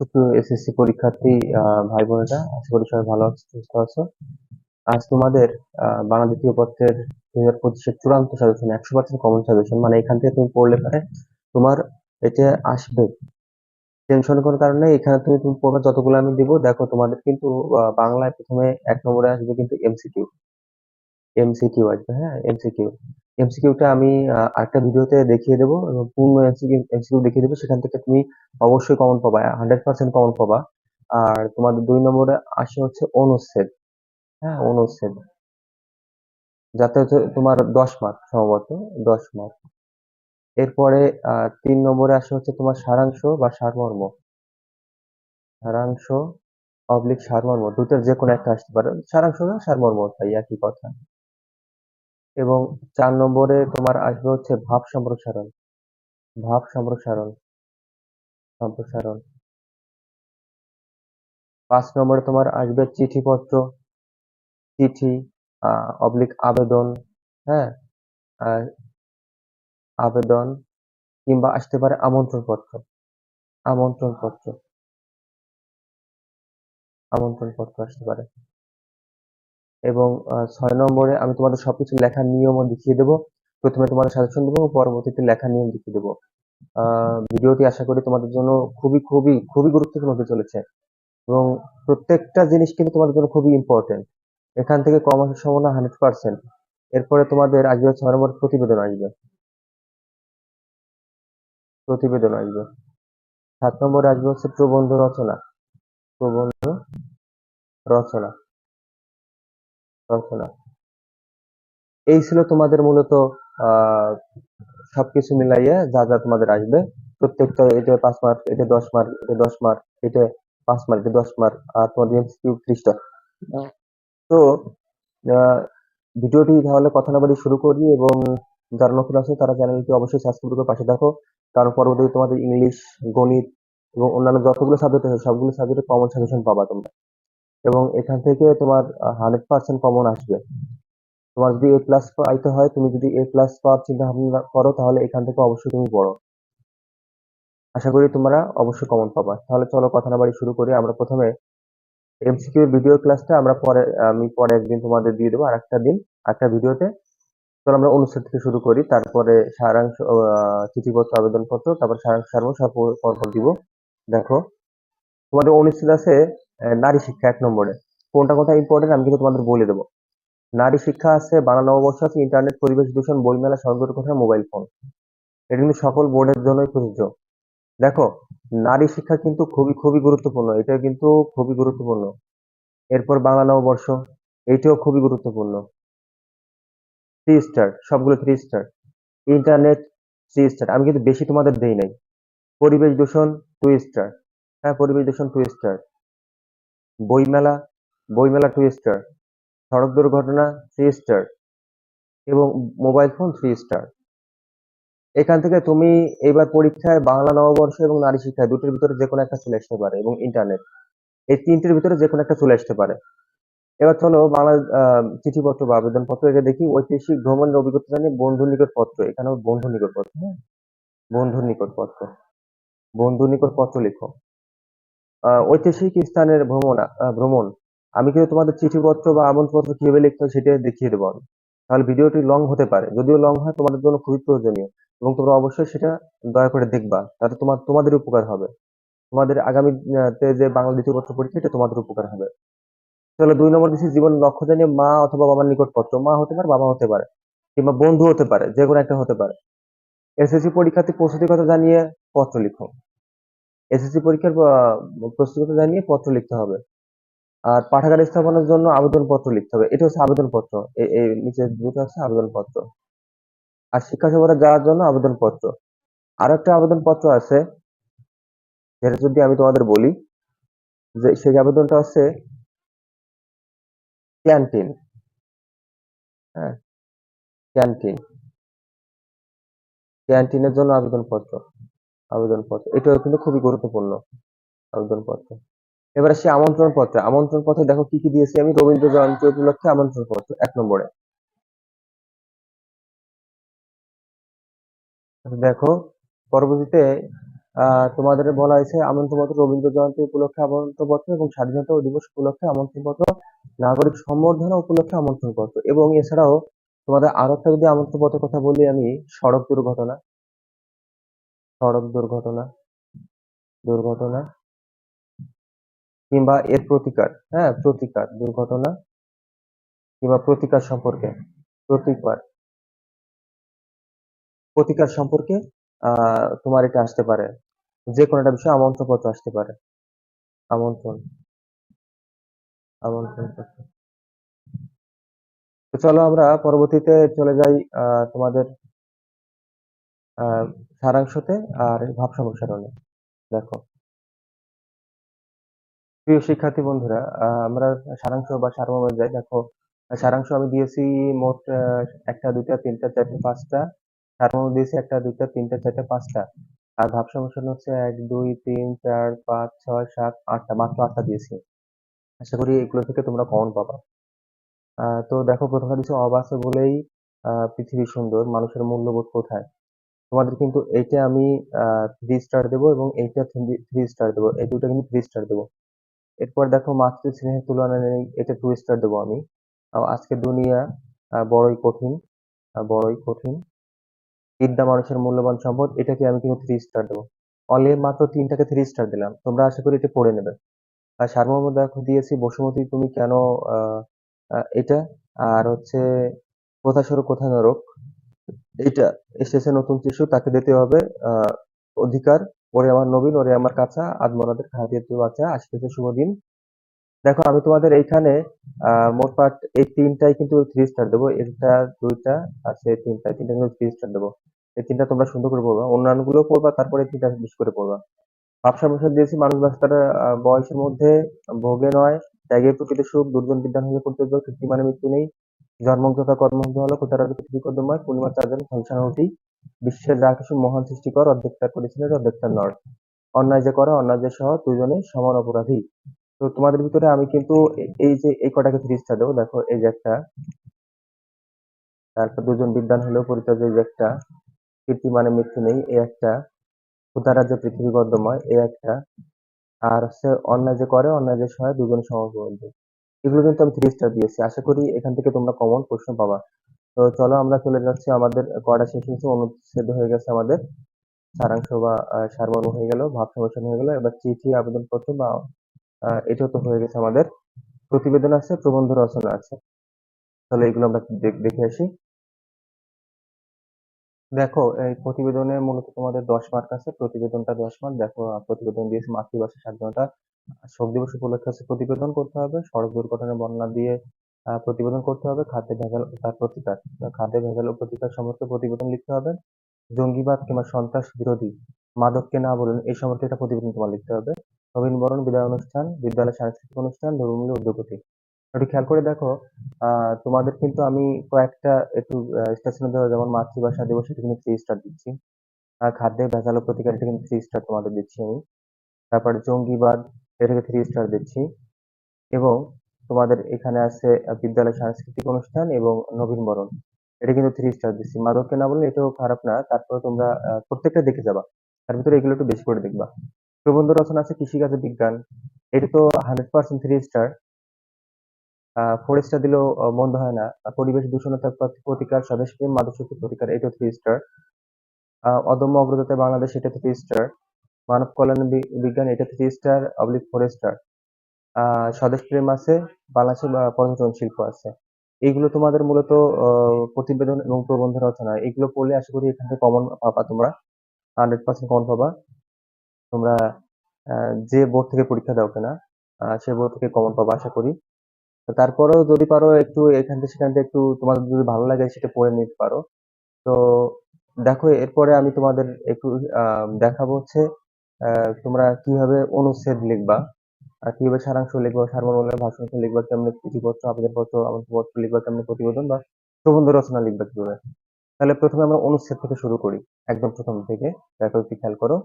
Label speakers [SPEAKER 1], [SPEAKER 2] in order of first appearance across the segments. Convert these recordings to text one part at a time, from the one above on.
[SPEAKER 1] সুপ্রিয় এসএসসি পরীক্ষার্থী ভাই বোনেরা আশা করি সবাই ভালো আছো, সুস্থ আছো। আজ তোমাদের বাংলা দ্বিতীয় পত্রের দুই হাজার পঁচিশের চূড়ান্ত সাজেশন একশো পার্সেন্ট কমন সাজেশন মানে এখান থেকে তুমি পড়লে পরে তোমার এটা আসবে। টেনশন করার কারণে এখানে তুমি তুমি পড়বে, যতগুলো আমি দিব, দেখো তোমাদের কিন্তু বাংলায় প্রথমে এক নম্বরে আসবে কিন্তু এমসিকিউ এমসিকিউ আসবে হ্যাঁ এমসিকিউ এমসিকিউটা আমি আরেকটা ভিডিওতে দেখিয়ে দেবো এবং পূর্ণ এমসিকিউ দেখিয়ে দেবো। সেখান থেকে তুমি অবশ্যই কমন পাবা হান্ড্রেড পার্সেন্ট কমন পাবা। আর তোমাদের দুই নম্বরে আসে হচ্ছে অনুচ্ছেদ হ্যাঁ অনুচ্ছেদ যাতে হচ্ছে তোমার দশ মার্ক সম্ভবত, দশ মার্ক এরপরে তিন নম্বরে আসে হচ্ছে তোমার সারাংশ বা সারমর্ম। সারাংশ অবলিক সারমর্ম দুটোর যে কোনো একটা আসতে পারে। সারাংশ না, সারমর্ম, তাই একই কথা। এবং চার নম্বরে তোমার আসবে হচ্ছে ভাব সম্প্রসারণ। ভাব সম্প্রসারণ। সম্প্রসারণ। পাঁচ নম্বরে তোমার আসবে চিঠিপত্র। চিঠি অবলিক আবেদন হ্যাঁ? আবেদন কিংবা আসতে পারে আমন্ত্রণ পত্র আমন্ত্রণ পত্র আমন্ত্রণ পত্র আসতে পারে। এবং ছয় নম্বরে আমি তোমাদের সবকিছু লেখার নিয়মও দেখিয়ে দেবো। প্রথমে তোমাদের সাজেশন দেবো পরবর্তীতে লেখার নিয়ম দেখিয়ে দেবো। ভিডিওটি আশা করি তোমাদের জন্য খুবই খুবই খুবই গুরুত্বপূর্ণ হতে চলেছে এবং প্রত্যেকটা জিনিস কিন্তু তোমাদের জন্য খুবই ইম্পর্টেন্ট এখান থেকে কম আসার সম্ভাবনা হান্ড্রেড পার্সেন্ট এরপরে তোমাদের আসবে ছয় নম্বর প্রতিবেদন আসবে। প্রতিবেদন আসবে। সাত নম্বরে আসবে হচ্ছে প্রবন্ধ রচনা। প্রবন্ধ রচনা। এই ছিল তোমাদের মূলত সবকিছু মিলাইয়ে যা যা তোমাদের আসবে। প্রত্যেকটা এটা পাঁচ মার্ক এটা দশ মার্ক এটা দশ মার্ক এটা পাঁচ মার্ক এটা দশ মার্ক, আর তোমাদের ত্রিশটা তো ভিডিওটি তাহলে কথা না বাড়িয়ে শুরু করি এবং যারা নতুন আছে তারা চ্যানেলটি অবশ্যই সাবস্ক্রাইব করে পাশে দেখো কারণ পরবর্তীতে তোমাদের ইংলিশ, গণিত এবং অন্যান্য যতগুলো সাবজেক্ট আছে, সবগুলো সাবজেক্টে কমন সাজেশন পাবা তোমরা। এবং এখান থেকে তোমার হান্ড্রেড পার্সেন্ট কমন আসবে। তোমার যদি এ প্লাস পাইতে হয়, তুমি যদি এ প্লাস পাওয়ার চিন্তা ভাবনা করো, তাহলে এখান থেকে অবশ্যই তুমি পড়ো আশা করি তোমরা অবশ্যই কমন পাবা। তাহলে চলো কথা না বাড়ি শুরু করি। আমরা প্রথমে এমসিকিউ ভিডিও ক্লাসটা আমরা পরে, আমি পরে একদিন তোমাদের দিয়ে দেবো আর একটা দিন একটা ভিডিওতে চলো আমরা অনুষ্ঠান থেকে শুরু করি। তারপরে সারাংশ চিঠিপত্র, আবেদনপত্র, তারপর সারাংশ সারমর্ম সব পরপর দিব। দেখো, তোমাদের অনুচ্ছেদ আছে নারী শিক্ষা এক নম্বরে। কোনটা কোনটা ইম্পর্টেন্ট আমি কিন্তু তোমাদের বলে দেবো। নারী শিক্ষা আছে, বাংলা নববর্ষ আছে ইন্টারনেট পরিবেশ দূষণ, বইমেলা সংকট কথা মোবাইল ফোন এটা কিন্তু সকল বোর্ডের জন্যই প্রযোজ্য। দেখো, নারী শিক্ষা কিন্তু খুবই খুবই গুরুত্বপূর্ণ। এটা কিন্তু খুবই গুরুত্বপূর্ণ। এরপর বাংলা নববর্ষ, এইটাও খুবই গুরুত্বপূর্ণ। থ্রি স্টার সবগুলো three star internet three star আমি কিন্তু বেশি তোমাদের দেই নাই। পরিবেশ দূষণ টু স্টার হ্যাঁ পরিবেশ দূষণ টু স্টার বইমেলা বইমেলা টু স্টার সড়ক দুর্ঘটনা থ্রি স্টার এবং মোবাইল ফোন থ্রি স্টার এখান থেকে তুমি এবার পরীক্ষায় বাংলা, নববর্ষ এবং নারী শিক্ষা দুটোর ভিতরে যে কোনো একটা চলে আসতে পারে এবং ইন্টারনেট এই তিনটির ভিতরে যে কোনো একটা চলে আসতে পারে। এবার চলো বাংলা চিঠিপত্র বা আবেদনপত্র এটা দেখি। ঐতিহাসিক ভ্রমণের অভিজ্ঞতা জানিয়ে বন্ধুর নিকট পত্র এখানে বন্ধুর নিকট পত্র হ্যাঁ বন্ধুর নিকট পত্র বন্ধুর নিকট পত্র লেখো। ঐতিহাসিক স্থানের ভ্রমণ ভ্রমণ। আমি কিন্তু তোমাদের চিঠিপত্র বা আমন্ত্রণপত্র কীভাবে লিখতে হয় সেটা দেখিয়ে দেবো আমি। তাহলে ভিডিওটি লং হতে পারে। যদিও লং হয়, তোমাদের জন্য খুবই প্রয়োজনীয়। এবং তোমরা অবশ্যই সেটা দয়া করে দেখবা। তাতে তোমার, তোমাদের উপকার হবে। তোমাদের আগামী তে যে বাংলা দ্বিতীয় পত্র পরীক্ষা, এটা তোমাদের উপকার হবে। তাহলে দুই নম্বর দিচ্ছি জীবন লক্ষ্য জানিয়ে মা অথবা বাবার নিকট পত্র মা হতে পারে, বাবা হতে পারে, কিংবা বন্ধু হতে পারে, যে কোনো একটা হতে পারে। এসএসসি পরীক্ষার্থী প্রস্তুতির কথা জানিয়ে পত্র লিখো। এসএসসি পরীক্ষার কথা জানিয়ে পত্র লিখতে হবে। আর পাঠাগার স্থাপনের জন্য আবেদনপত্র লিখতে হবে। এটা হচ্ছে আবেদনপত্র। এই নিচে দুটো আছে, আবেদনপত্র। আর শিক্ষা সফরে যাওয়ার জন্য আবেদনপত্র। আর একটা আবেদনপত্র আছে, যেটা যদি আমি তোমাদের বলি, যে সেই আবেদনটা হচ্ছে ক্যান্টিন। হ্যাঁ ক্যান্টিন। ক্যান্টিনের জন্য আবেদনপত্র। আবেদনপত্র। এটাও কিন্তু খুবই গুরুত্বপূর্ণ আবেদনপত্র। এবার আসি আমন্ত্রণ পত্র আমন্ত্রণ পত্রে দেখো কি কি দিয়েছি আমি? রবীন্দ্র জয়ন্তী উপলক্ষে আমন্ত্রণ পত্র এক নম্বরে। আচ্ছা, দেখো পরবর্তীতে তোমাদের বলা হয়েছে আমন্ত্রণপত্র রবীন্দ্র জয়ন্তী উপলক্ষে আমন্ত্রণপত্র এবং স্বাধীনতা দিবস উপলক্ষে আমন্ত্রণপত্র নাগরিক সম্বর্ধনা উপলক্ষে আমন্ত্রণপত্র এবং এছাড়াও তোমাদের আরও একটা যদি আমন্ত্রণপত্রের কথা বলি আমি সড়ক দুর্ঘটনা। সড়ক দুর্ঘটনা দুর্ঘটনা কিংবা এর প্রতিকার হ্যাঁ প্রতিকার দুর্ঘটনা কিংবা প্রতিকার সম্পর্কে, প্রতিকার। প্রতিকার সম্পর্কে তোমার এটা আসতে পারে। যে কোনো একটা বিষয়ে আমন্ত্রণপত্র আসতে পারে। আমন্ত্রণ। আমন্ত্রণপত্র। তো চলো আমরা পরবর্তীতে চলে যাই তোমাদের সারাংশতে আর ভাব সম্প্রসারণে দেখো। প্রিয় শিক্ষার্থী বন্ধুরা আমরা সারাংশ বা সারমর্মে যাই। দেখো, সারাংশ আমি দিয়েছি মোট একটা, দুইটা, তিনটা, চারটা, পাঁচটা। সারমর্ম দিয়েছি একটা, দুইটা, তিনটা, চারটা, পাঁচটা। আর ভাব সম্প্রসারণ হচ্ছে এক, দুই, তিন, চার, পাঁচ, ছয়, সাত, আটটা, মাত্র আটটা দিয়েছি। আশা করি এগুলো থেকে তোমরা কমন পাবা। তো দেখো, প্রথমে দিচ্ছে অবাসে বলেই পৃথিবী সুন্দর, মানুষের মূল্যবোধ কোথায়? তোমাদের কিন্তু এইটা আমি থ্রি স্টার দেবো এবং এইটা থ্রি স্টার দেবো। এই দুটো কিন্তু থ্রি স্টার দেবো। এরপর দেখো মাতৃ স্নেহের তুলনা নেই, এটা টু স্টার দেবো আমি। আজকে দুনিয়া বড়ই কঠিন বড়ই কঠিন। বিদ্যা মানুষের মূল্যবান সম্পদ, এটাকে আমি কিন্তু থ্রি স্টার দেবো। অলে মাত্র তিনটাকে থ্রি স্টার দিলাম। তোমরা আশা করি এটা পড়ে নেবে। আর সারমর্ম দেখো, দিয়েছি। বসুমতী, তুমি কেন এটা? আর হচ্ছে কোথা সরো কোথা নরক? এইটা এসেছে নতুন শিশু তাকে দিতে হবে অধিকার। ওরে আমার নবীন, ওরে আমার কাছা আদমরাদের খাদিয়ে তুই বাচ্চা, আসতেছে শুভ দিন। দেখো, আমি তোমাদের এইখানে, আহ মোটমাট এই তিনটাই কিন্তু থ্রি স্টার দেবো। এটা দুইটা, আর সে তিনটা তিনটা কিন্তু থ্রি স্টার দেবো। এই তিনটা তোমরা সুন্দর করে পড়বা। অন্যান্যগুলো পড়বা, তারপরে তিনটা বেশি করে পড়বা। ভাবসা বসে দিয়েছি, মানুষ বাস্তার বয়সের মধ্যে ভোগে নয়। ত্যাগের প্রকৃতি সুখ, দুর্জন বিদ্যান হলে কীর্তি মানে মৃত্যু নেই। জন্মগ্ধতা কর্মগ্ধ হলো কোথার পৃথিবী কর্মময় পূর্ণিমা বিশ্বের যা কিছু মহান সৃষ্টিকর করেছিলেন নর। অন্যায় যে করে, অন্যায় যে সহ দুজনে সমান অপরাধী। তো তোমাদের ভিতরে আমি কিন্তু এই যে, এই কটাকে দেবো। দেখো, এই যে একটা, তারপর দুজন বিদ্যান হলেও পরিচয় যে একটা, কীর্তি মানে মৃত্যু নেই, এই একটা। উদারা যে পৃথিবী গদ্যময় এই একটা। আর হচ্ছে অন্যায় যে করে, অন্যায় যে সহায়, দুজন সমপরাধী এগুলো কিন্তু আমি থ্রি স্টার দিয়েছি। আশা করি এখান থেকে তোমরা কমন প্রশ্ন পাবা। তো চলো আমরা চলে যাচ্ছি আমাদের পড়া শেষ হয়েছে? অনুচ্ছেদ হয়ে গেছে আমাদের। সারাংশ বা সারমর্ম হয়ে গেল ভাব সমস্যা হয়ে গেল। এবার চিঠি, আবেদনপত্র বা এটাও তো হয়ে গেছে আমাদের। প্রতিবেদন আছে, প্রবন্ধ রচনা আছে। তাহলে এগুলো আমরা দেখে আসি। দেখো, এই প্রতিবেদনে মূলত তোমাদের দশ মার্ক আছে। প্রতিবেদনটা দশ মার্ক দেখো, প্রতিবেদন দিয়েছে মাতৃভাষা স্বাধীনতা শোক দিবস উপলক্ষে প্রতিবেদন করতে হবে, সড়ক দুর্ঘটনার বর্ণনা দিয়ে প্রতিবেদন করতে হবে, খাদ্যে ভেজাল তার প্রতিকার খাদ্যে ভেজাল ও প্রতিকার সম্পর্কে প্রতিবেদন লিখতে হবে, জঙ্গিবাদ কিংবা সন্ত্রাস বিরোধী মাদককে না বলুন, এই সম্পর্কে একটা প্রতিবেদন তোমার লিখতে হবে। নবীনবরণ বিদায় অনুষ্ঠান বিদ্যালয় সাংস্কৃতিক অনুষ্ঠান ধর্মমূল্য উদ্যোগতি একটু খেয়াল করে দেখো তোমাদের কিন্তু আমি কয়েকটা একটু স্টেশনে দেওয়া, যেমন মাতৃভাষা দিবস, এটা কিন্তু থ্রি স্টার দিচ্ছি। খাদ্যে ভেজাল প্রতিকার, এটা কিন্তু থ্রি স্টার তোমাদের দিচ্ছি আমি। তারপরে জঙ্গিবাদ এটাকে থ্রি স্টার দিচ্ছি। এবং তোমাদের এখানে আছে বিদ্যালয় সাংস্কৃতিক অনুষ্ঠান এবং নবীনবরণ এটা কিন্তু থ্রি স্টার দিচ্ছি। মাদককে না বললে এটাও খারাপ না, তারপরে তোমরা প্রত্যেকটা দেখে যাবা। তার ভিতরে এগুলো একটু বেশি করে দেখবা। প্রবন্ধ রচনা আছে কৃষিকাজে বিজ্ঞান। এটা তো hundred percent three star four star দিলেও মন্দ হয় না। পরিবেশ দূষণতার প্রতিকার, স্বদেশ প্রেম, মাদক প্রতিকার এটা থ্রি স্টার অদম্য অগ্রগতি বাংলাদেশ, এটা থ্রি স্টার মানব কল্যাণ বিজ্ঞান, এটা three star oblique four star ah, স্বদেশ প্রেম আছে বাংলাদেশে বা পর্যটন শিল্প আছে। এইগুলো তোমাদের মূলত প্রতিবেদন এবং প্রবন্ধ রচনা। এগুলো পড়লে আশা করি এখান থেকে কমন পাবা তোমরা। হান্ড্রেড পার্সেন্ট কমন পাবা। তোমরা যে বোর্ড থেকে পরীক্ষা দাও কেনা সে বোর্ড থেকে কমন পাবা আশা করি। তারপরেও যদি পারো একটু এখান থেকে সেখান থেকে একটু তোমাদের যদি ভালো লাগে সেটা পড়ে নিতে পারো। তো দেখো, এরপরে আমি তোমাদের একটু দেখাবো হচ্ছে তোমরা কীভাবে অনুচ্ছেদ লিখবা? কীভাবে সারাংশ লিখবা? সারমর্ম ভাষাংশ লিখবা? কেমনে চিঠিপত্র, আবেদনপত্র, আমন্ত্রণপত্র লিখবা? কেমনে প্রতিবেদন বা প্রবন্ধ রচনা লিখবা কীভাবে? তাহলে প্রথমে আমরা অনুচ্ছেদ থেকে শুরু করি, একদম প্রথম থেকে। দেখো একটু খেয়াল করো।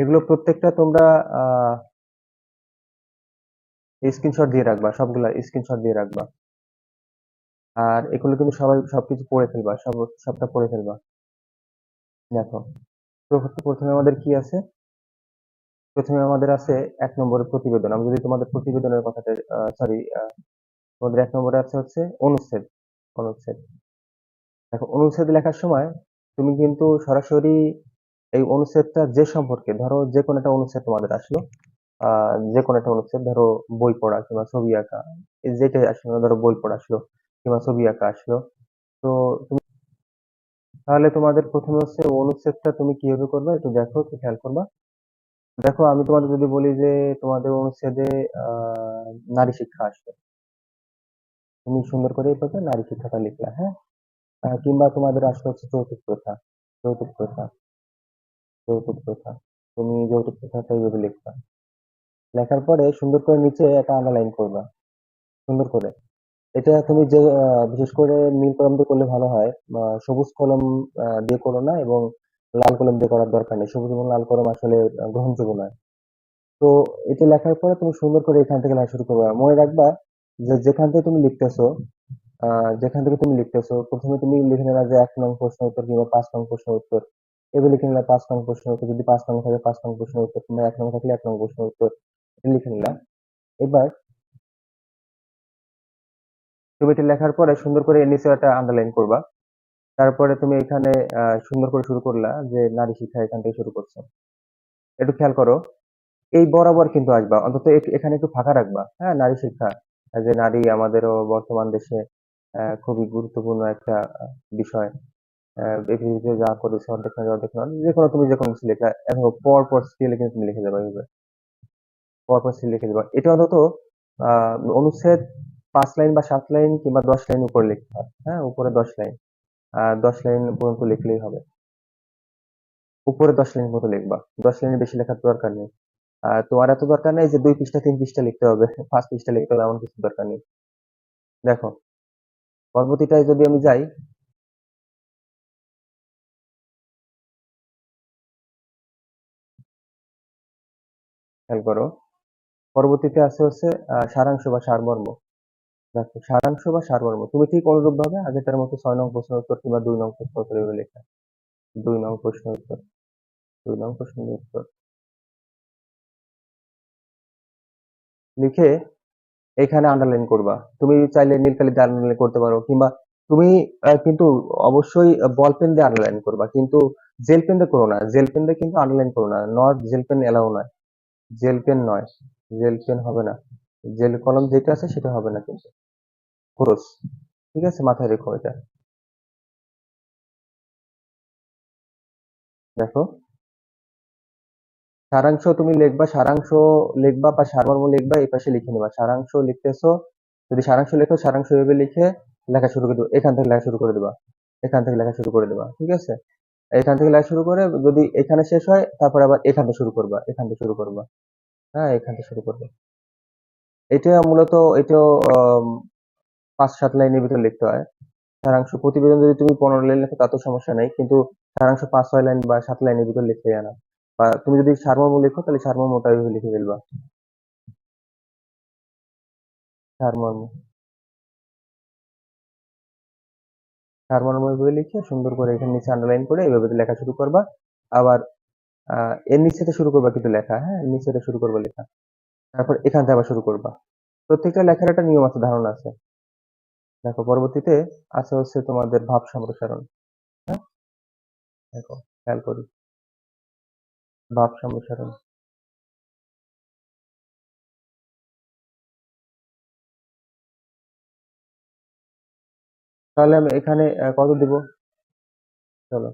[SPEAKER 1] এগুলো প্রত্যেকটা তোমরা স্ক্রিনশট দিয়ে রাখবা, সবগুলা স্ক্রিনশট দিয়ে রাখবা। আর এগুলো কিন্তু সবাই সবকিছু পড়ে ফেলবা, সব, সবটা পড়ে ফেলবা। দেখো প্রথ- প্রথমে আমাদের কি আছে? প্রথমে আমাদের আছে এক নম্বরের প্রতিবেদন। আমি যদি তোমাদের প্রতিবেদনের কথাটা সরি তোমাদের এক নম্বরে আছে হচ্ছে অনুচ্ছেদ অনুচ্ছেদ। দেখো, অনুচ্ছেদ লেখার সময় তুমি কিন্তু সরাসরি এই অনুচ্ছেদটা যে সম্পর্কে, ধরো যে কোনো একটা অনুচ্ছেদ তোমাদের আসলো আহ যে কোনো একটা অনুচ্ছেদ, ধরো বই পড়া কিংবা ছবি আঁকা যেটাই আসলো, ধরো বই পড়া আসলো কিংবা ছবি আঁকা আসলো। তো তুমি তাহলে তোমাদের প্রথমে হচ্ছে অনুচ্ছেদটা তুমি কীভাবে করবে একটু দেখো, একটু খেয়াল করবা। দেখো, আমি তোমাদের যদি বলি যে তোমাদের অনুচ্ছেদে নারী শিক্ষা আসবে তুমি সুন্দর করে এই নারী শিক্ষাটা লিখলা হ্যাঁ? কিংবা তোমাদের আসলে হচ্ছে যৌতুক প্রথা যৌতুক প্রথা যৌতুক প্রথা। তুমি যৌতুক প্রথাটা এইভাবে লিখবা। লেখার পরে সুন্দর করে নিচে একটা আন্ডারলাইন করবা। সুন্দর করে। এটা তুমি যে বিশেষ করে নীল কলম দিয়ে করলে ভালো হয় সবুজ কলম দিয়ে করো না, এবং লাল কলম দিয়ে করার দরকার নেই। সবুজ এবং লাল কলম আসলে গ্রহণযোগ্য নয়। তো এটা লেখার পরে তুমি সুন্দর করে এখান থেকে লেখা শুরু করবা। মনে রাখবা যে, যেখান থেকে তুমি লিখতেছো যেখান থেকে তুমি লিখতেছো, প্রথমে তুমি লিখে নেবা যে, এক নং প্রশ্ন উত্তর কিংবা পাঁচ নং প্রশ্ন উত্তর। এবার লিখে নিলা পাঁচ নং প্রশ্ন উত্তর। যদি পাঁচ নং থাকে, পাঁচ নং প্রশ্ন উত্তর। কিংবা এক নং থাকলে এক নং প্রশ্ন উত্তর। লিখে নিলা। এবার এটা লেখার পরে সুন্দর করে এর নিচে একটা আন্ডারলাইন করবা। তারপরে তুমি এখানে সুন্দর করে শুরু করলা যে নারী শিক্ষা এখান থেকে শুরু করছ। একটু খেয়াল করো, এই বরাবর কিন্তু আসবা, অন্তত এখানে একটু ফাঁকা রাখবা। হ্যাঁ নারী শিক্ষা যে নারী আমাদেরও বর্তমান দেশে খুবই গুরুত্বপূর্ণ একটা বিষয়। পৃথিবীতে যা করেছে অর্ধেক অর্ধেক যে কোনো তুমি যে কোনো কিছু লেখা, এখন পর পর কিন্তু তুমি লিখে যাবে পর পর লিখে যাবা। এটা অন্তত অনুচ্ছেদ পাঁচ লাইন বা সাত লাইন কিংবা দশ লাইন উপরে লিখতে হয় হ্যাঁ উপরে দশ লাইন। দশ লাইন পর্যন্ত লিখলেই হবে। উপরে দশ লাইন মতো লিখবা। দশ লাইনের বেশি লেখার দরকার নেই। তোমার এত দরকার নেই যে দুই পৃষ্ঠা, তিন পৃষ্ঠা লিখতে হবে। পাঁচ পৃষ্ঠা লিখতে হবে, এমন কিছু দরকার নেই। দেখো, পরবর্তীটায় যদি আমি যাই, খেয়াল করো, পরবর্তীতে আছে হচ্ছে সারাংশ বা সারমর্ম। সারাংশ বা সারমর্ম তুমি ঠিক অনুরূপ ভাবে আগেরটার মতো ছয় নং প্রশ্ন উত্তর কিংবা দুই নং প্রশ্ন উত্তর এভাবে লেখা। দুই নং প্রশ্ন উত্তর, দুই নং প্রশ্ন উত্তর। লিখে এখানে আন্ডারলাইন করবা। তুমি চাইলে নীল কালি দিয়ে আন্ডারলাইন করতে পারো কিংবা তুমি কিন্তু অবশ্যই বল পেন দিয়ে আন্ডারলাইন করবা। কিন্তু জেল পেন দিয়ে করো না। জেল পেন দিয়ে কিন্তু আন্ডারলাইন করো না। নট জেল পেন এলাও নয়। জেল পেন নয়। জেল পেন হবে না। জেল কলম যেটা আছে সেটা হবে না কিন্তু। খরচ, ঠিক আছে? মাথায় রেখো এটা। দেখো। সারাংশ তুমি লিখবা, সারাংশ লিখবা বা সারমর্ম লিখবা, এই পাশে লিখে নিবা। সারাংশ লিখতেছো, যদি সারাংশ লেখো, সারাংশ এভাবে লিখে লেখা শুরু করে দেবা। এখান থেকে লেখা শুরু করে দেবা। এখান থেকে লেখা শুরু করে দেবা, ঠিক আছে? এখান থেকে লেখা শুরু করে যদি এখানে শেষ হয়, তারপর আবার এখান থেকে শুরু করবা, এখান থেকে শুরু করবা। হ্যাঁ এখান থেকে শুরু করবা। এটা মূলত, এটাও পাঁচ সাত লাইনের ভিতরে লিখতে হয়। সারাংশ প্রতিবেদন যদি তুমি পনেরো লাইন লেখো, তাতেও সমস্যা নেই। কিন্তু সারাংশ পাঁচ ছয় লাইন বা সাত লাইনের ভিতরে লিখতে জানা। বা তুমি যদি সারমর্ম লিখো, তাহলে সারমর্মটা ওইভাবে লিখে ফেলবা। সারমর্ম। লিখে সুন্দর করে এখানে নিচে আন্ডারলাইন করে এইভাবে লেখা শুরু করবা, আবার এর নিচে শুরু করবা কিন্তু লেখা হ্যাঁ? নিচে শুরু করবা লেখা। তারপর এখান থেকে আবার শুরু করবা। প্রত্যেকটা লেখার একটা নিয়ম আছে, ধারণা আছে। দেখো, পরবর্তীতে আছে হচ্ছে তোমাদের ভাব সম্প্রসারণ। হ্যাঁ? দেখো, খেয়াল করি। ভাব সম্প্রসারণ। তাহলে আমি এখানে কত দিব? চলো।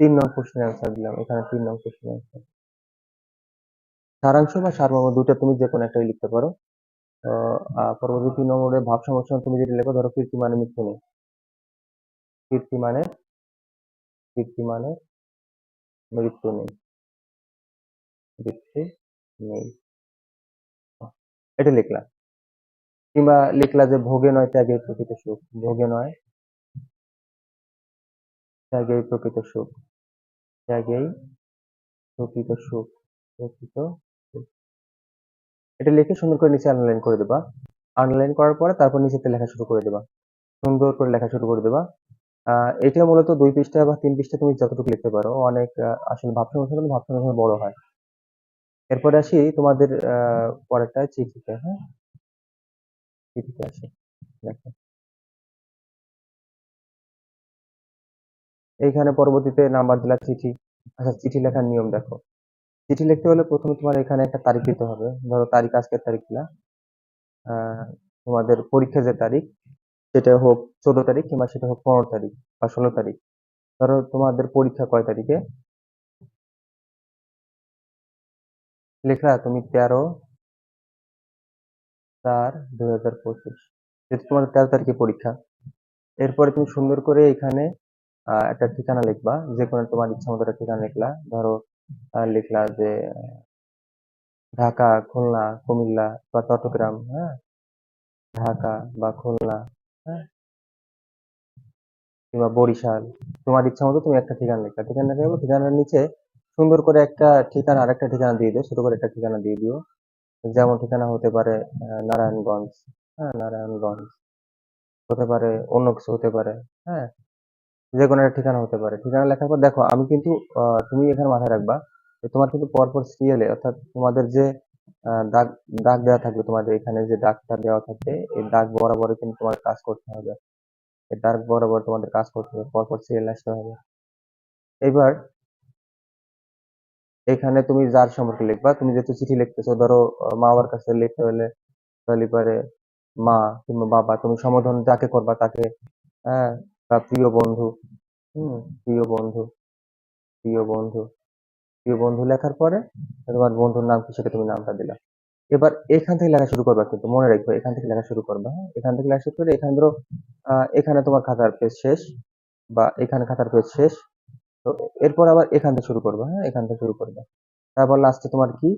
[SPEAKER 1] তিন নং প্রশ্নের অ্যান্সার দিলাম। এখানে তিন নং প্রশ্নের অ্যান্সার সারাংশ বা সারমর্ম দুটো তুমি যে কোনো একটাই লিখতে পারো। পরবর্তী তিন নম্বরে ভাব সমস্যা তুমি যেটা লেখো, ধরো কীর্তি মানে মৃত্যু নেই। কীর্তি মানে কীর্তি মানে মৃত্যু নেই। মৃত্যু নেই। এটা লিখলা। কিংবা লিখলা যে ভোগে নয় ত্যাগে প্রকৃত সুখ। ভোগে নয় ত্যাগেই প্রকৃত সুখ। ত্যাগেই প্রকৃত সুখ, প্রকৃত এটা লিখে সুন্দর করে নিচে আন্ডারলাইন করে দেবা আন্ডারলাইন করার পরে তারপর নিচেতে লেখা শুরু করে দেবা সুন্দর করে লেখা শুরু করে দেবা। এটা মূলত দুই পৃষ্ঠা বা তিন পৃষ্ঠা তুমি যতটুকু লিখতে পারো। অনেক আসলে অনুসারে করলে ভাবসাব অনুসারে বড় হয়। এরপরে আসি তোমাদের আ পরেরটায় চিঠিতে, হ্যাঁ? চিঠিতে আসি। দেখো। এইখানে পরবর্তীতে নাম্বার দিলা চিঠি। আচ্ছা চিঠি লেখার নিয়ম দেখো। চিঠি লিখতে হলে প্রথমে তোমার এখানে একটা তারিখ দিতে হবে। ধরো তারিখ আজকের তারিখ। আ তোমাদের পরীক্ষার যে তারিখ, সেটা হোক ১৪ তারিখ কিংবা সেটা হোক ১৫ তারিখ বা ১৬ তারিখ। ধরো তোমাদের পরীক্ষা কয় তারিখে? লেখা তুমি ১৩ ৪-২০২৫ যেহেতু তোমার ১৩ তারিখে পরীক্ষা। এরপরে তুমি সুন্দর করে এখানে একটা ঠিকানা লিখবা। যে কোনো তোমার ইচ্ছা মতো একটা ঠিকানা লিখলা। ধরো লিখলা যে ঢাকা, খুলনা, কুমিল্লা বা চট্টগ্রাম, হ্যাঁ? ঢাকা বা খুলনা, হ্যাঁ? কিংবা বরিশাল। তোমার ইচ্ছা মতো তুমি একটা ঠিকানা লিখলা। ঠিকানা লেখার ঠিকানার নিচে সুন্দর করে একটা ঠিকানা আরেকটা ঠিকানা দিয়ে দিও। ছোট করে একটা ঠিকানা দিয়ে দিও। যেমন ঠিকানা হতে পারে নারায়ণগঞ্জ, হ্যাঁ? নারায়ণগঞ্জ। হতে পারে অন্য কিছু হতে পারে, হ্যাঁ? যেকোনো একটা ঠিকানা হতে পারে। ঠিকানা লেখার পর দেখো আমি কিন্তু তুমি এখানে মাথায় রাখবা যে তোমার কিন্তু পরপর সিরিয়ালে অর্থাৎ তোমাদের যে দাগ দাগ দেওয়া থাকবে তোমাদের এখানে যে দাগটা দেওয়া থাকবে এই দাগ বরাবরই কিন্তু তোমার কাজ করতে হবে। এই দাগ বরাবর তোমাদের কাজ করতে হবে। পরপর সিরিয়ালে আসতে হবে। এবার এখানে তুমি যার সম্পর্কে লিখবা, তুমি যেহেতু চিঠি লিখতেছো ধরো আ মা-বাবার কাছে লিখতে হলে তাহলে পরে মা কিংবা বাবা তুমি সম্বোধন যাকে করবা তাকে, হ্যাঁ? বা প্রিয় বন্ধু, হুম? প্রিয় বন্ধু, প্রিয় বন্ধু, প্রিয় বন্ধু লেখার পরে তোমার বন্ধুর নাম কি সেটা তুমি নামটা দিলা। এবার এখান থেকে লেখা শুরু করবা কিন্তু মনে রাখবে এখান থেকে লেখা শুরু করবা, হ্যাঁ? এখান থেকে লেখা শুরু করে এখানে ধরো এখানে তোমার খাতার পেজ শেষ বা এখানে খাতার পেজ শেষ। তো এরপর আবার এখান থেকে শুরু করবা, হ্যাঁ? এখান থেকে শুরু করবা। তারপর লাস্টে তোমার কি?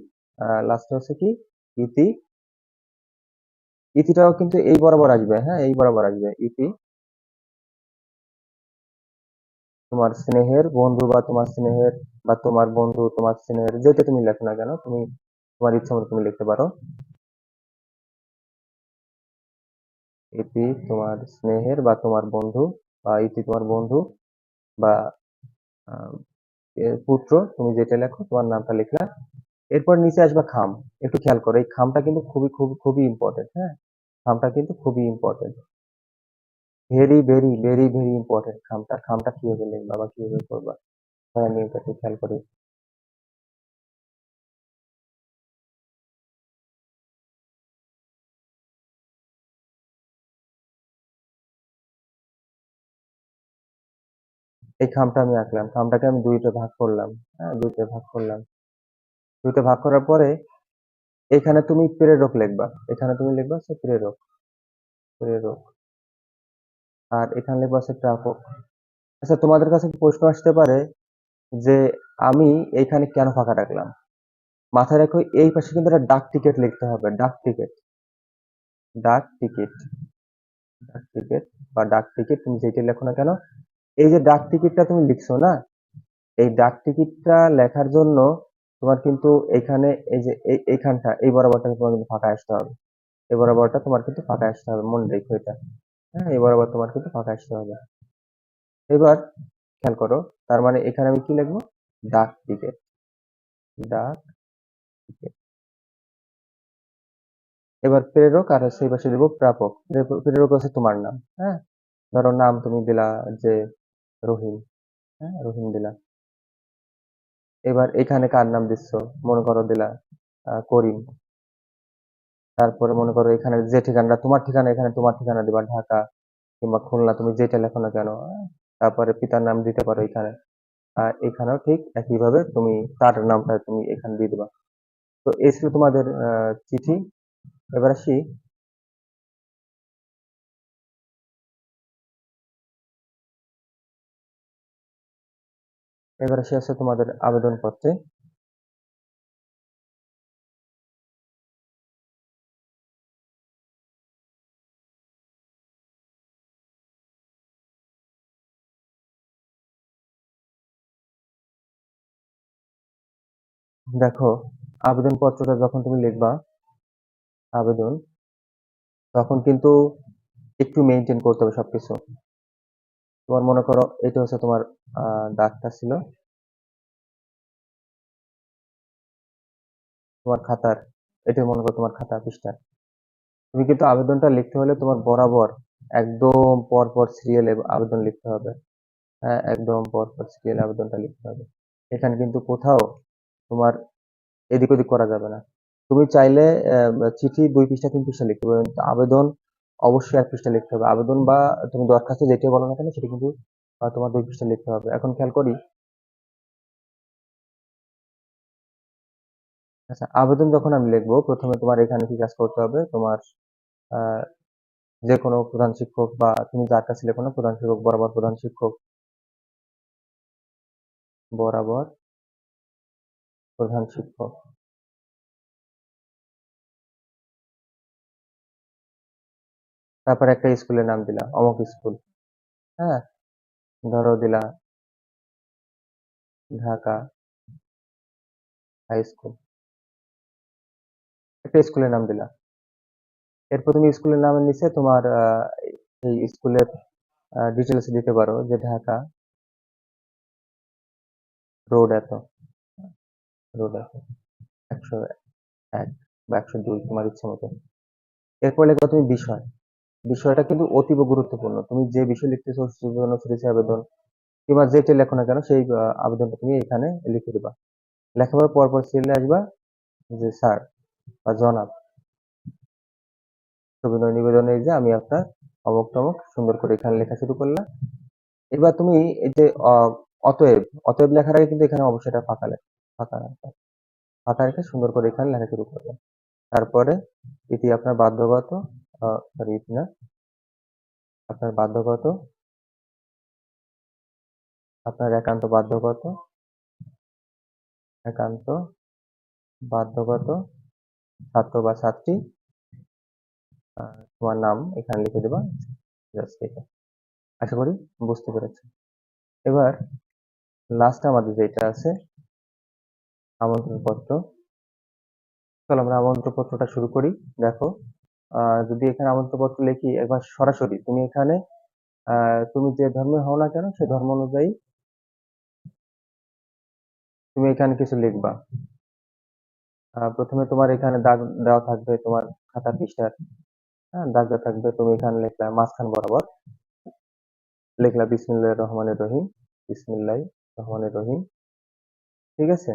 [SPEAKER 1] লাস্টে হচ্ছে কি? ইতি। ইতিটাও কিন্তু এই বরাবর আসবে, হ্যাঁ? এই বরাবর আসবে। ইতি তোমার স্নেহের বন্ধু বা তোমার স্নেহের বা তোমার বন্ধু, তোমার স্নেহের যেটা তুমি লেখো না কেন তুমি তোমার ইচ্ছা মতো তুমি লিখতে পারো। ইতি তোমার স্নেহের বা তোমার বন্ধু বা ইতি তোমার বন্ধু বা পুত্র তুমি যেটা লেখো তোমার নামটা লিখলা। এরপর নিচে আসবা খাম। একটু খেয়াল করো এই খামটা কিন্তু খুবই, খুব, খুবই ইম্পর্টেন্ট হ্যাঁ? খামটা কিন্তু খুবই important. Very, very, very, very important খামটা। খামটা কীভাবে লিখবা বা কীভাবে করবা? হ্যাঁ, একটু খেয়াল করি। এই খামটা আমি আঁকলাম। খামটাকে আমি দুইটা ভাগ করলাম, হ্যাঁ? দুইটা ভাগ করলাম। দুইটা ভাগ করার পরে এখানে তুমি প্রেরক লিখবা। এখানে তুমি লিখবা হচ্ছে প্রেরক, প্রেরক। আর এখানে লিখবা হচ্ছে প্রাপক। আচ্ছা তোমাদের কাছে প্রশ্ন আসতে পারে যে আমি এইখানে কেন ফাঁকা রাখলাম? মাথায় রাখো এই পাশে কিন্তু একটা ডাক টিকিট লিখতে হবে। ডাক টিকিট ডাক টিকিট। ডাক টিকিট বা ডাক টিকিট তুমি যেটাই লেখো না কেন, এই যে ডাক টিকিটটা তুমি লিখছো না? এই ডাক টিকিটটা লেখার জন্য তোমার কিন্তু এখানে এই যে এই এইখানটা এই বরাবরটা তোমার কিন্তু ফাঁকা আসতে হবে। এই বরাবরটা তোমার কিন্তু ফাঁকা আসতে হবে। মনে রেখো এটা। হ্যাঁ? এবার আবার তোমার কিন্তু ফাঁকা আসতে হবে। এবার খেয়াল করো। তার মানে এখানে আমি কি লিখব? ডাক টিকেট। ডাক টিকেট। এবার প্রেরক আর এই পাশে দেব প্রাপক। প্রেরক হচ্ছে তোমার নাম, হ্যাঁ? ধরো নাম তুমি দিলা যে রহিম, হ্যাঁ? রহিম দিলা। এবার এখানে কার নাম দিচ্ছ? মনে করো দিলা করিম। তারপরে মনে করো এখানে যে ঠিকানাটা তোমার ঠিকানা এখানে তোমার ঠিকানা দিবা ঢাকা কিংবা খুলনা তুমি যেটা লেখো না কেন, হ্যাঁ? তারপরে পিতার নাম দিতে পারো এখানে। আর এখানেও ঠিক একইভাবে তুমি তার নামটা তুমি এখানে দিয়ে দিবা। তো এই ছিল তোমাদের চিঠি। এবার আসি এবার আসি হচ্ছে তোমাদের আবেদনপত্রে। দেখো আবেদনপত্রটা যখন তুমি লিখবা আবেদন তখন কিন্তু একটু মেনটেন করতে হবে সবকিছু। তোমার মনে করো এটা হচ্ছে তোমার দাগটা ছিল। তোমার খাতার এটা মনে করো তোমার খাতা পৃষ্ঠা। তুমি কিন্তু আবেদনটা লিখতে হলে তোমার বরাবর একদম পরপর সিরিয়ালে আবেদন লিখতে হবে। হ্যাঁ, একদম পরপর সিরিয়ালে আবেদনটা লিখতে হবে। এখানে কিন্তু কোথাও তোমার এদিক ওদিক করা যাবে না। তুমি চাইলে চিঠি দুই পৃষ্ঠা ৩ পৃষ্ঠা লিখতে পারো। আবেদন অবশ্যই এক পৃষ্ঠা লিখতে হবে। আবেদন বা তুমি দরখাস্ত যেটাই বলো না কেন সেটা কিন্তু তোমার ২ পৃষ্ঠা লিখতে হবে। এখন খেয়াল করি আচ্ছা, আবেদন যখন আমি লিখব, প্রথমে তোমার এখানে কি কাজ করতে হবে? তোমার যে কোনো প্রধান শিক্ষক বা তুমি যার কাছে লেখো না প্রধান শিক্ষক বরাবর প্রধান শিক্ষক বরাবর প্রধান শিক্ষক। তারপরে একটা স্কুলের নাম দিলা, অমুক স্কুল। হ্যাঁ? ধরো দিলা ঢাকা হাই স্কুল। একটা স্কুলের নাম দিলা। এরপর তুমি স্কুলের নামের নিচে তোমার এই স্কুলের আ ডিটেইলস দিতে পারো যে ঢাকা রোড এত, রোড এত, ১০১ বা ১০২ তোমার ইচ্ছা মতো। এরপর লেখো তুমি বিষয়। বিষয়টা কিন্তু অতীব গুরুত্বপূর্ণ। তুমি যে বিষয় লিখতেছো ছেড়েছে আবেদন কিংবা লেখো না কেন সেই আবেদনটা তুমি এখানে লিখে দিবা। লেখার পরপর সিরিয়ালে আসবা যে স্যার বা জনাব নিবেদনে যে আমি আপনার অমুক তমুক সুন্দর করে এখানে লেখা শুরু করলা। এবার তুমি এই যে অতএব, অতএব লেখার আগে কিন্তু এখানে অবশ্যই ফাঁকা লেখা ফাঁকা রাখবা। ফাঁকা রেখে সুন্দর করে এখানে লেখা শুরু করবেন তারপরে এটি আপনার বাধ্যগত সরি এটি না। আপনার বাধ্যগত, আপনার একান্ত বাধ্যগত একান্ত বাধ্যগত ছাত্র বা ছাত্রী তোমার নাম এখানে লিখে দিবা। জাস্ট এটা। আশা করি বুঝতে পেরেছি এবার লাস্ট আমাদের যেটা আছে আমন্ত্রণপত্র। চলো আমরা আমন্ত্রণপত্রটা শুরু করি। দেখো, যদি এখানে আমন্ত্রণপত্র লিখি একবার সরাসরি তুমি এখানে তুমি যে ধর্মের হও না কেন সে ধর্ম অনুযায়ী তুমি এখানে কিছু লিখবা। ১ম তোমার এখানে দাগ দেওয়া থাকবে তোমার খাতা পৃষ্ঠার, হ্যাঁ? দাগ দেওয়া থাকবে তুমি এখানে লিখলা মাঝখান বরাবর লিখলা বিসমিল্লাহির রহমানির রহিম, বিসমিল্লাহির রহমানির রহিম। ঠিক আছে?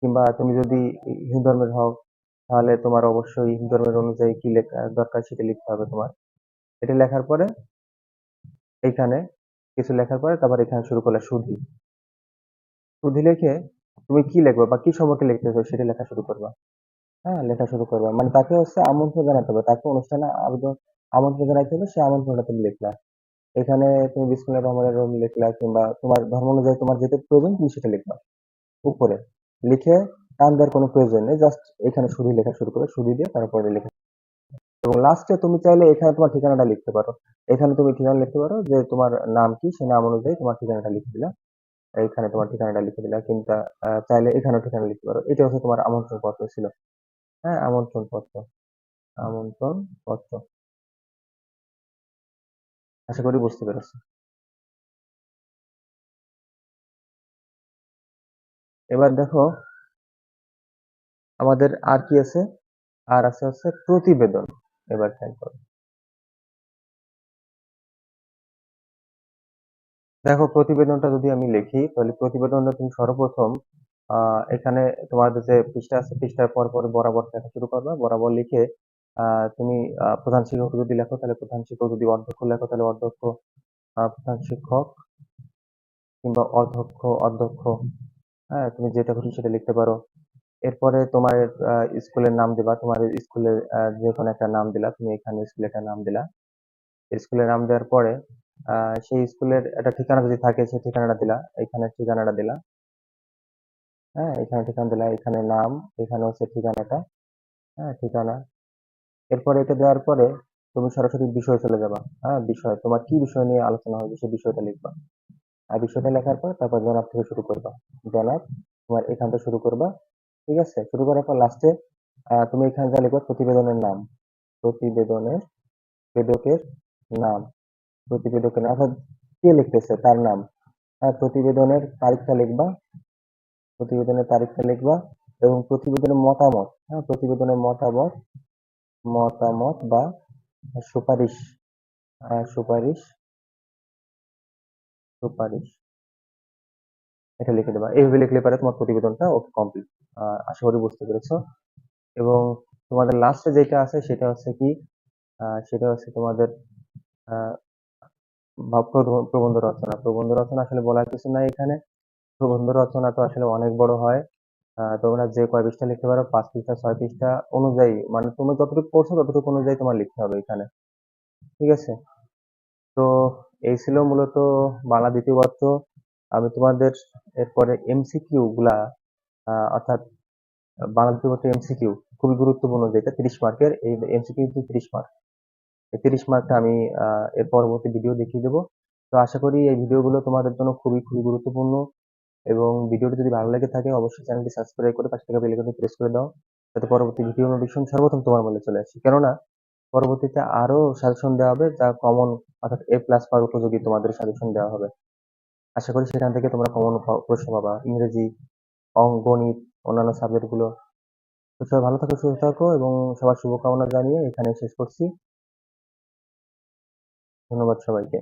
[SPEAKER 1] কিংবা তুমি যদি হিন্দু ধর্মের হও, তাহলে তোমার অবশ্যই হিন্দু ধর্মের অনুযায়ী কি লেখা দরকার সেটা লিখতে হবে তোমার। এটা লেখার পরে এইখানে কিছু লেখার পরে তারপর এখানে শুরু করলা সুধী। সুধী লিখে তুমি কি লিখবা বা কি সম্পর্কে লিখতে চাও সেটা লেখা শুরু করবা। হ্যাঁ? লেখা শুরু করবা। মানে তাকে হচ্ছে আমন্ত্রণ জানাতে হবে। তাকে অনুষ্ঠানে আবেদন, আমন্ত্রণ জানাইতে হবে সে আমন্ত্রণটা তুমি লিখলা। এখানে তুমি বিসমিল্লাহির রহমানির রহিম লিখলা কিংবা তোমার ধর্ম অনুযায়ী তোমার যেটা প্রয়োজন তুমি সেটা লিখবা। উপরে। লিখে টান দেওয়ার কোনো প্রয়োজন নেই। জাস্ট এখানে সুধী লেখা শুরু করবে। সুধী দিয়ে তারপরে লেখা এবং লাস্টে তুমি চাইলে এখানে তোমার ঠিকানাটা লিখতে পারো। এখানে তুমি ঠিকানা লিখতে পারো যে তোমার নাম কি, সে নাম অনুযায়ী তোমার ঠিকানাটা লিখে দিলা। এইখানে তোমার ঠিকানাটা লিখে দিলা কিংবা চাইলে এখানেও ঠিকানা লিখতে পারো। এটা হচ্ছে তোমার আমন্ত্রণ পত্র ছিল। হ্যাঁ? আমন্ত্রণ পত্র। আমন্ত্রণ পত্র। আশা করি বুঝতে পেরেছ। এবার দেখো আমাদের আর কি আছে? আর আছে হচ্ছে প্রতিবেদন। এবার খেয়াল করো। দেখো প্রতিবেদনটা যদি আমি লিখি তাহলে প্রতিবেদনটা তুমি সর্বপ্রথম এখানে তোমাদের যে পৃষ্ঠা আছে পৃষ্ঠার পর, পর বরাবর লেখা শুরু করবা। বরাবর লিখে তুমি প্রধান শিক্ষক যদি লেখো তাহলে প্রধান শিক্ষক, যদি অধ্যক্ষ লেখো তাহলে অধ্যক্ষ, প্রধান শিক্ষক কিংবা অধ্যক্ষ, অধ্যক্ষ, হ্যাঁ? তুমি যেটা খুশি সেটা লিখতে পারো। এরপরে তোমার আ স্কুলের নাম দিবা। তোমার স্কুলের যে যেকোনো একটা নাম দিলা। তুমি এখানে স্কুলের একটা নাম দিলা। স্কুলের নাম দেওয়ার পরে আ সেই স্কুলের একটা ঠিকানা যদি থাকে সেই ঠিকানাটা দিলা। এখানে ঠিকানাটা দিলা। হ্যাঁ? এখানে ঠিকানা দিলা, এখানে নাম, এখানে হচ্ছে ঠিকানাটা, হ্যাঁ? ঠিকানা। এরপরে এটা দেওয়ার পরে তুমি সরাসরি বিষয়ে চলে যাবা। হ্যাঁ? বিষয়। তোমার কি বিষয় নিয়ে আলোচনা হবে সেই বিষয়টা লিখবা। আর বিষয়টা লেখার পর তারপর জনাব থেকে শুরু করবা। জনাব, তোমার এখান থেকে শুরু করবা। ঠিক আছে? শুরু করার পর লাস্টে তুমি এখানে যা লিখবা প্রতিবেদনের নাম। প্রতিবেদনের প্রতিবেদকের নাম প্রতিবেদকের নাম, অর্থাৎ কে লিখতেছে তার নাম হ্যাঁ প্রতিবেদনের তারিখটা লিখবা প্রতিবেদনের তারিখটা লিখবা এবং প্রতিবেদনের মতামত হ্যাঁ প্রতিবেদনের মতামত মতামত বা সুপারিশ সুপারিশ সুপারিশ এটা লিখে দেবা। এইভাবে লিখলে পারে তোমার প্রতিবেদনটা, ওকে কমপ্লিট আশা করি বুঝতে পেরেছ। এবং তোমাদের লাস্টে যেটা আছে সেটা হচ্ছে কি? সেটা হচ্ছে তোমাদের প্রবন্ধ রচনা। প্রবন্ধ রচনা আসলে বলার কিছু নাই এখানে। প্রবন্ধ রচনা তো আসলে অনেক বড় হয়। তোমরা যে কয় পৃষ্ঠা লিখতে পারো, পাঁচ পৃষ্ঠা, ছয় পৃষ্ঠা অনুযায়ী মানে তুমি যতটুকু পড়ছো ততটুকু অনুযায়ী তোমার লিখতে হবে এখানে। ঠিক আছে? তো এই ছিল মূলত বাংলা দ্বিতীয় পত্র আমি তোমাদের এরপরে এমসিকিউ গুলা অর্থাৎ বাংলা দ্বিতীয় পত্র এমসিকিউ খুবই গুরুত্বপূর্ণ যেটা, তিরিশ মার্কের, এই এমসিকিউ তিরিশ মার্ক। এই তিরিশ মার্কটা আমি এর পরবর্তী ভিডিও দেখিয়ে দেবো। তো আশা করি এই ভিডিওগুলো তোমাদের জন্য খুবই খুবই গুরুত্বপূর্ণ এবং ভিডিওটি যদি ভালো লেগে থাকে, অবশ্যই চ্যানেলটি সাবস্ক্রাইব করে পাশে থাকা বেল প্রেস করে দাও। যাতে পরবর্তী ভিডিও নোটিফিকেশন সর্বপ্রথম তোমার মনে চলে আসে। কেননা পরবর্তীতে আরও সাজেশন দেওয়া হবে, যা কমন অর্থাৎ এ প্লাস পাওয়ার উপযোগী তোমাদের সাজেশন দেওয়া হবে। আশা করি সেখান থেকে তোমরা কমন প্রশ্ন পাবা। ইংরেজি অঙ্ক গণিত, অন্যান্য সাবজেক্টগুলো। তো সবাই ভালো থাকো, সুস্থ থাকো এবং সবার শুভকামনা জানিয়ে এখানে শেষ করছি। ধন্যবাদ সবাইকে।